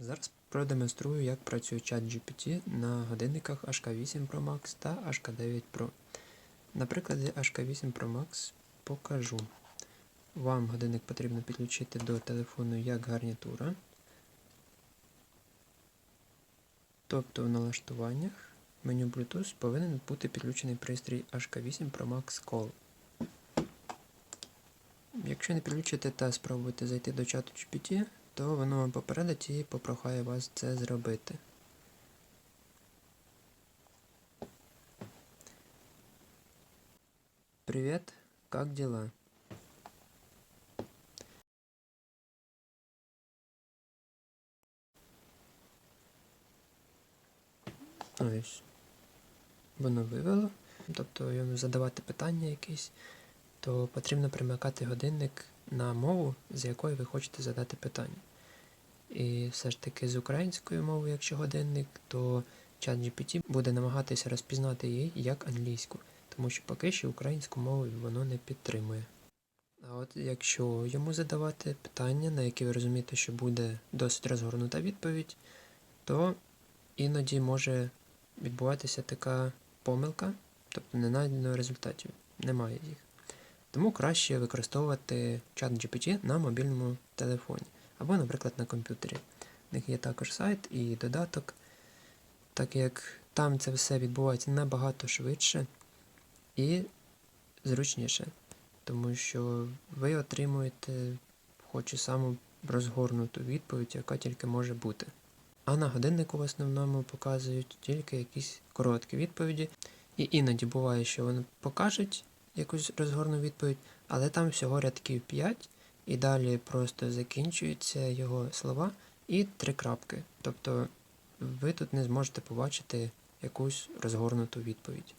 Зараз продемонструю, як працює чат GPT на годинниках HK8 Pro Max та HK9 Pro. На прикладі HK8 Pro Max покажу. Вам годинник потрібно підключити до телефону як гарнітура. Тобто в налаштуваннях меню Bluetooth повинен бути підключений пристрій HK8 Pro Max Call. Якщо не підключите та спробуєте зайти до чату GPT, то воно вам попередить і попрохає вас це зробити. Привет, как дела? Ось. Воно вивело. Тобто задавати питання якісь, то потрібно примикати годинник на мову, з якої ви хочете задати питання. І все ж таки з українською мовою, якщо годинник, то чат GPT буде намагатися розпізнати її як англійську, тому що поки що українську мову воно не підтримує. А от якщо йому задавати питання, на які ви розумієте, що буде досить розгорнута відповідь, то іноді може відбуватися така помилка, тобто не знайдено результатів, немає їх. Тому краще використовувати чат GPT на мобільному телефоні або, наприклад, на комп'ютері. У них є також сайт і додаток, так як там це все відбувається набагато швидше і зручніше, тому що ви отримуєте хоч і саму розгорнуту відповідь, яка тільки може бути. А на годиннику в основному показують тільки якісь короткі відповіді. І іноді буває, що вони покажуть якусь розгорну відповідь, але там всього рядків 5, і далі просто закінчуються його слова і три крапки. Тобто ви тут не зможете побачити якусь розгорнуту відповідь.